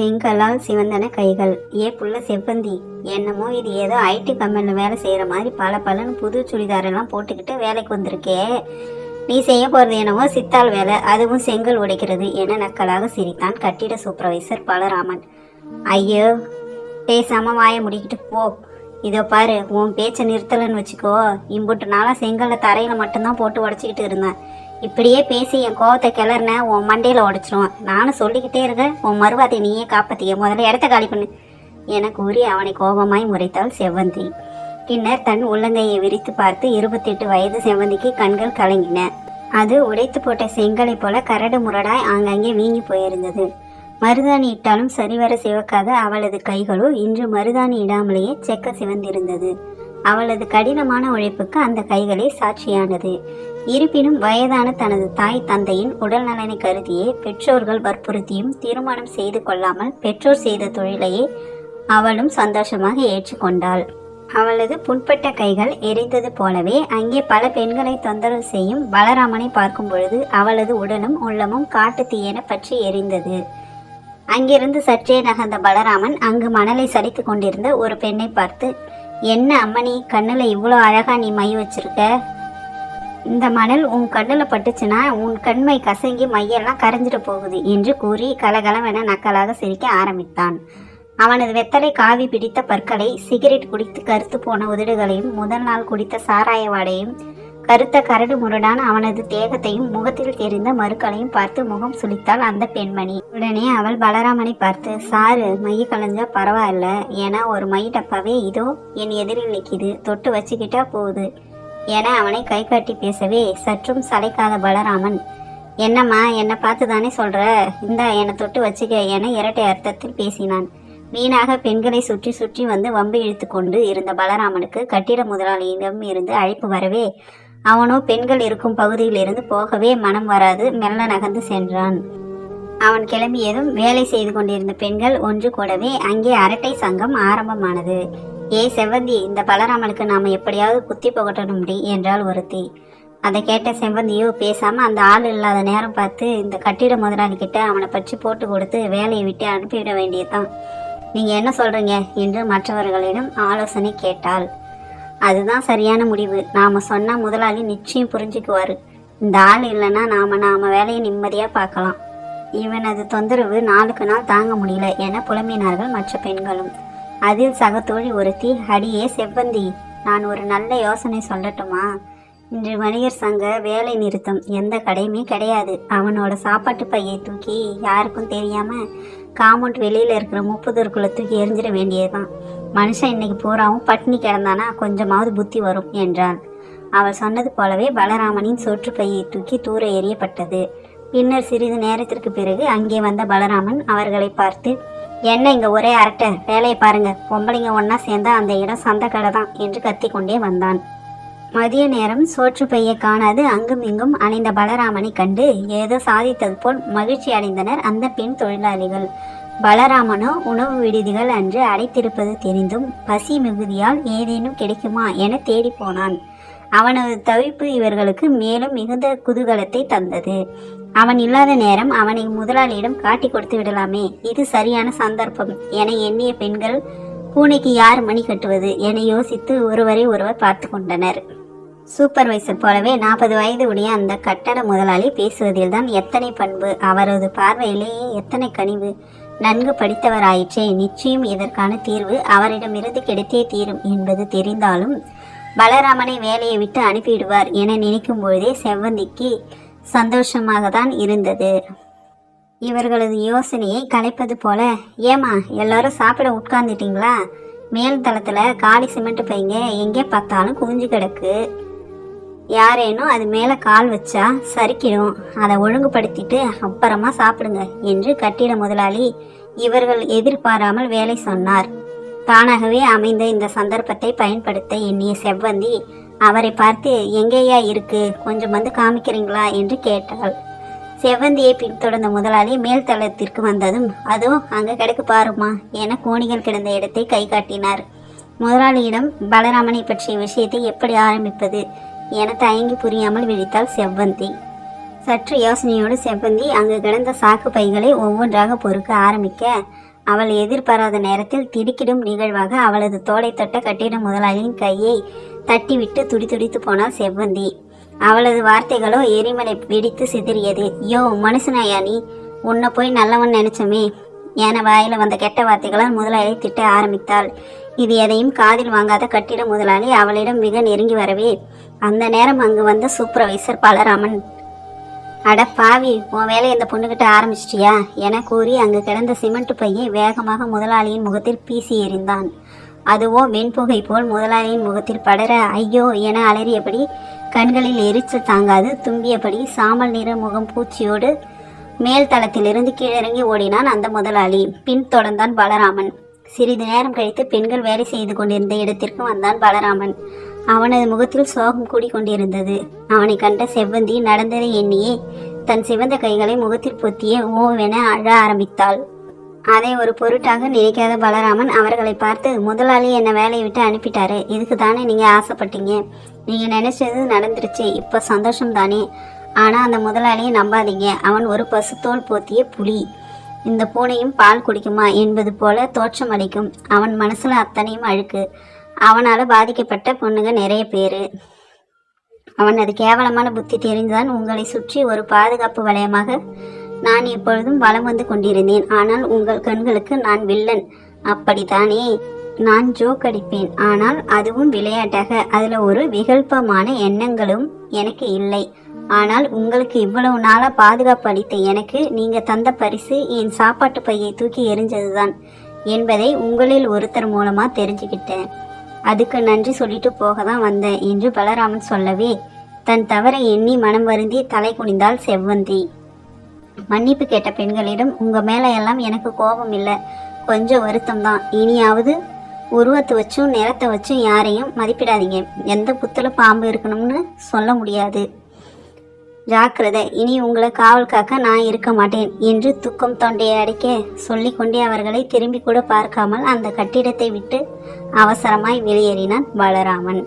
செங்கலால் சிவந்தன கைகள். ஏ புள்ள செவ்வந்தி. என்னமோ இது ஏதோ ஐடி கம்பெனியில் வேலை செய்கிற மாதிரி பல பலன்னு புது சுடிதாரெல்லாம் போட்டுக்கிட்டு வேலைக்கு வந்திருக்கே. நீ செய்ய போகிறது என்னவோ சித்தாள் வேலை. அதுவும் செங்கல் உடைக்கிறது. என நக்கலாக சிரித்தான் கட்டிட சூப்பர்வைசர் பலராமன். ஐயோ பேசாம வாய முடிக்கிட்டு போ. இதோ பாரு உன் பேச்சை நிறுத்தலைன்னு வச்சுக்கோ. இம்புட்டு நாளாக செங்கல்ல தரையில் மட்டும்தான் போட்டு உடச்சிக்கிட்டு இருந்தேன். இப்படியே பேசி என் கோவத்தை கிளறின உன் மண்டையில் உடச்சிருவான். நானும் சொல்லிக்கிட்டே இருக்கேன் உன் மறுவாதை நீயே காப்பாற்றிக்க முதல்ல இடத்த காலி பண்ணு. என கூறி அவனை கோபமாய் முறைத்தாள் செவ்வந்தி. பின்னர் தன் உள்ளங்கையை விரித்து பார்த்து இருபத்தெட்டு வயது செவ்வந்திக்கு கண்கள் கலங்கின. அது உடைத்து போட்ட செங்கலை போல கரடு முரடாய் ஆங்காங்கே வீங்கி போயிருந்தது. மருதாணி இட்டாலும் சரிவர சிவக்காத அவளது கைகளோ இன்று மருதாணி இடாமலேயே செக்க சிவந்திருந்தது. அவளது கடினமான உழைப்புக்கு அந்த கைகளே சாட்சியானது. இருப்பினும் வயதான தனது தாய் தந்தையின் உடல் நலனை கருதியே பெற்றோர்கள் வற்புறுத்தியும் திருமணம் செய்து கொள்ளாமல் பெற்றோர் செய்த தொழிலையே அவளும் சந்தோஷமாக ஏற்றுக்கொண்டாள். அவளது புண்பட்ட கைகள் எரிந்தது போலவே அங்கே பல பெண்களை தொந்தரவு செய்யும் பலராமனை பார்க்கும் பொழுது அவளது உடலும் உள்ளமும் காட்டு தீயென பற்றி எரிந்தது. அங்கிருந்து சற்றே நகர்ந்த பலராமன் அங்கு மணலை சரித்து கொண்டிருந்த ஒரு பெண்ணை பார்த்து என்ன அம்மணி கண்ணில் இவ்வளோ அழகா நீ மை வச்சிருக்க? இந்த மணல் உன் கண்ணில் பட்டுச்சுன்னா உன் கண்மை கசங்கி மையெல்லாம் கரைஞ்சிட்டு போகுது என்று கூறி கலகலவென நக்கலாக சிரிக்க ஆரம்பித்தான். அவனது வெத்தலை காவி பிடித்த பற்களை சிகரெட் குடித்து கருத்து போன உதடுகளையும் முதல் நாள் குடித்த சாராய வாடையும் கருத்த கரடு முரடான அவனது தேகத்தையும் முகத்தில் தெரிந்த மறுக்களையும் பார்த்து முகம் சுளித்தாள் அந்த பெண்மணி. உடனே அவள் பலராமனை பார்த்து சாரு மைய கலைஞ்சா பரவாயில்ல. ஏன்னா ஒரு மை டப்பாவே இதோ என் எதிரில் நிற்கிது தொட்டு வச்சுக்கிட்டா போகுது. என அவனை கை காட்டி பேசவே சற்றும் சளைக்காத பலராமன் என்னம்மா என்னை பார்த்து தானே சொல்ற? இந்தா என்னை தொட்டு வச்சுக்க என இரட்டை அர்த்தத்தில் பேசினான். வீணாக பெண்களை சுற்றி சுற்றி வந்து வம்பு இழுத்து கொண்டு இருந்த பலராமனுக்கு கட்டிட முதலாளியிடம் இருந்து அழைப்பு வரவே அவனோ பெண்கள் இருக்கும் பகுதியிலிருந்து போகவே மனம் வராது மெல்ல நகர்ந்து சென்றான். அவன் கிளம்பியதும் வேலை செய்து கொண்டிருந்த பெண்கள் ஒன்று கூடவே அங்கே அரட்டை சங்கம் ஆரம்பமானது. ஏ செவ்வந்தி இந்த பலராமனுக்கு நாம எப்படியாவது குத்தி புகட்டணும்டி என்றாள் ஒருத்தி. அதை கேட்ட செவ்வந்தியோ பேசாம அந்த ஆள் இல்லாத நேரம் பார்த்து இந்த கட்டிட முதலாளி கிட்ட அவனை பற்றி போட்டு கொடுத்து வேலையை விட்டு அனுப்பிவிட வேண்டியதுதான். நீங்க என்ன சொல்றீங்க? என்று மற்றவர்களிடம் ஆலோசனை கேட்டாள். அதுதான் சரியான முடிவு. நாம சொன்னா முதலாளி நிச்சயம் புரிஞ்சுக்குவாரு. இந்த ஆள் இல்லைன்னா நாம நாம வேலையை நிம்மதியா பார்க்கலாம். இவனது தொந்தரவு நாளுக்கு நாள் தாங்க முடியல என புலம்பினார்கள் மற்ற பெண்களும். அதில் சகத்தோழி ஒருத்தி அடியே செவ்வந்தி நான் ஒரு நல்ல யோசனை சொல்லட்டுமா? இன்று வணிகர் சங்க வேலை நிறுத்தம். எந்த கடையுமே கிடையாது. அவனோட சாப்பாட்டு பையை தூக்கி யாருக்கும் தெரியாமல் காமௌண்ட் வெளியில் இருக்கிற முப்பதூருக்குள்ளே தூக்கி எரிஞ்சிட வேண்டியதுதான். மனுஷன் இன்னைக்கு பூராவும் பட்டினி கிடந்தானா கொஞ்சமாவது புத்தி வரும் என்றாள். அவள் சொன்னது போலவே பலராமனின் சோற்றுப்பையை தூக்கி தூர எறியப்பட்டது. பின்னர் சிறிது நேரத்திற்கு பிறகு அங்கே வந்த பலராமன் அவர்களை பார்த்து என்ன இங்க ஒரே அரட்டை? வேலையை பாருங்க. பொம்பளைங்க ஒன்றா சேர்ந்தா அந்த இடம் சந்த கடை தான் என்று கத்திக்கொண்டே வந்தான். மதிய நேரம் சோற்று பெய்ய காணாது அங்கும் இங்கும் அணிந்த பலராமனை கண்டு ஏதோ சாதித்தது போல் மகிழ்ச்சி அடைந்தனர் அந்த பெண் தொழிலாளிகள். பலராமனோ உணவு விடுதிகள் அன்று அடைத்திருப்பது தெரிந்தும் பசி மிகுதியால் ஏதேனும் கிடைக்குமா என தேடி போனான். அவனது தவிப்பு இவர்களுக்கு மேலும் மிகுந்த குதூகலத்தை தந்தது. அவன் இல்லாத நேரம் அவனை முதலாளியிடம் காட்டி கொடுத்து விடலாமே. இது சரியான சந்தர்ப்பம் என எண்ணிய பெண்கள் பூனைக்கு யார் மணி கட்டுவது என யோசித்து ஒருவரை ஒருவர் பார்த்து கொண்டனர். சூப்பர்வைசர் போலவே நாற்பது வயது உடைய அந்த கட்டட முதலாளி பேசுவதில் தான் எத்தனை பண்பு அவரது பார்வையிலேயே எத்தனை கனிவு நன்கு படித்தவராயிற்றே நிச்சயம் இதற்கான தீர்வு அவரிடமிருந்து கிடைத்தே தீரும் என்பது தெரிந்தாலும் பலராமனை வேலையை விட்டு அனுப்பிவிடுவார் என நினைக்கும் பொழுதே செவ்வந்திக்கு சந்தோஷமாக தான் இருந்தது. இவர்களது யோசனையை கலைப்பது போல ஏமா எல்லாரும் சாப்பிட உட்கார்ந்துட்டீங்களா? மேல் தளத்தில் காலி சிமெண்ட் பைங்க எங்கே பார்த்தாலும் குவிஞ்சு கிடக்கு. யாரேனும் அது மேலே கால் வச்சா சறுக்கிடும் அதை ஒழுங்குபடுத்திட்டு அப்புறமா சாப்பிடுங்க என்று கட்டிட முதலாளி இவர்கள் எதிர்பாராமல் வேலை சொன்னார். தானாகவே அமைந்த இந்த சந்தர்ப்பத்தை பயன்படுத்த எண்ணிய செவ்வந்தி அவரை பார்த்து எங்கேயா இருக்கு? கொஞ்சம் வந்து காமிக்கிறீங்களா? என்று கேட்டாள். செவ்வந்தியை பின்தொடர்ந்த முதலாளி மேல் தளத்திற்கு வந்ததும் அதோ அங்கே கிடக்கு பாருமா என கோணிகள் கிடந்த இடத்தை கை காட்டினார். முதலாளியிடம் பலராமனை பற்றிய விஷயத்தை எப்படி ஆரம்பிப்பது? என தயங்கி புரியாமல் விழித்தாள் செவ்வந்தி. சற்று யோசனையோடு செவ்வந்தி அங்கு கிடந்த சாக்கு பைகளை ஒவ்வொன்றாக பொறுக்க ஆரம்பிக்க அவள் எதிர்பாராத நேரத்தில் திடுக்கிடும் நிகழ்வாக அவளது தோலை தொட்ட கட்டிட முதலாளியின் கையை தட்டிவிட்டு துடிதுடித்து போனாள் செவ்வந்தி. அவளது வார்த்தைகளோ எரிமலை வெடித்து சிதறியது. யோ மனுஷனாயா நீ? உன்னை போய் நல்லவன் நினைச்சோமே? என வாயில வந்த கெட்ட வார்த்தைகளால் முதலாளி திட்ட ஆரம்பித்தாள். இது எதையும் காதில் வாங்காத கட்டிட முதலாளி. அவளிடம் மிக நெருங்கி வரவே. அந்த நேரம் அங்கு வந்த சூப்பர்வைசர் பலராமன். அட பாவி உன் வேலையை இந்த பொண்ணுக்கிட்ட ஆரம்பிச்சிட்டியா? என கூறி அங்கு கிடந்த சிமெண்ட் பையை வேகமாக முதலாளியின் முகத்தில் பீசி எறிந்தான். அதுவோ வெண்புகை போல் முதலாளியின் முகத்தில் படர ஐயோ என அலறியபடி கண்களில் எரிச்சல் தாங்காது தும்பியபடி சாமல் நிற முகம் பூச்சியோடு மேல் தளத்திலிருந்து கீழிறங்கி ஓடினான் அந்த முதலாளி. பின் தொடர்ந்தான் பலராமன். சிறிது நேரம் கழித்து பெண்கள் வேலை செய்து கொண்டிருந்த இடத்திற்கு வந்தான் பலராமன். அவனது முகத்தில் சோகம் கூடிக்கொண்டிருந்தது. அவனை கண்ட செவ்வந்தி நடந்ததை எண்ணியே தன் சிவந்த கைகளை முகத்தில் பொத்திய ஓவென அழ ஆரம்பித்தாள். அதை ஒரு பொருட்டாக நினைக்காத பலராமன் அவர்களை பார்த்து முதலாளி என்னை வேலையை விட்டு அனுப்பிட்டாரு இதுக்கு தானே நீங்கள் ஆசைப்பட்டீங்க? நீங்கள் நினைச்சது நடந்துருச்சு இப்போ சந்தோஷம் தானே? ஆனால் அந்த முதலாளியை நம்பாதீங்க அவன் ஒரு பசுத்தோல் போத்திய புலி. இந்த பூனையும் பால் குடிக்குமா என்பது போல தோற்றம் அளிக்கும். அவன் மனசில் அத்தனையும் அழுக்கு. அவனால் பாதிக்கப்பட்ட பொண்ணுங்க நிறைய பேர். அவனது கேவலமான புத்தி தெரிந்துதான் உங்களை சுற்றி ஒரு பாதுகாப்பு வளையமாக நான் எப்பொழுதும் வலம் வந்து கொண்டிருந்தேன். ஆனால் உங்கள் கண்களுக்கு நான் வில்லன். அப்படித்தானே? நான் ஜோக் அடிப்பேன். ஆனால் அதுவும் விளையாட்டாக. அதில் ஒரு விகல்பமான எண்ணங்களும் எனக்கு இல்லை. ஆனால் உங்களுக்கு இவ்வளவு நாளாக பாதுகாப்பு அளித்த எனக்கு நீங்கள் தந்த பரிசு என் சாப்பாட்டு பையை தூக்கி எறிஞ்சதுதான் என்பதை உங்களில் ஒருத்தர் மூலமாக தெரிஞ்சுக்கிட்டேன் அதுக்கு நன்றி சொல்லிட்டு போக தான் வந்தேன் என்று பலராமன் சொல்லவே தன் தவறை எண்ணி மனம் வருந்தி தலை குனிந்தாள் செவ்வந்தி. மன்னிப்பு கேட்ட பெண்களிடம் உங்க மேல எல்லாம் எனக்கு கோபம் இல்லை கொஞ்சம் வருத்தம் தான் இனியாவது உருவத்தை வச்சும் நிறத்தை வச்சும் யாரையும் மதிப்பிடாதீங்க. எந்த புத்தில் பாம்பு இருக்கணும்னு சொல்ல முடியாது. ஜாக்கிரதை. இனி உங்களை காவல் காக்க நான் இருக்க மாட்டேன் என்று துக்கம் தொண்டையை அடைக்க சொல்லிக்கொண்டே அவர்களை திரும்பி கூட பார்க்காமல் அந்த கட்டிடத்தை விட்டு அவசரமாய் வெளியேறினான் பலராமன்.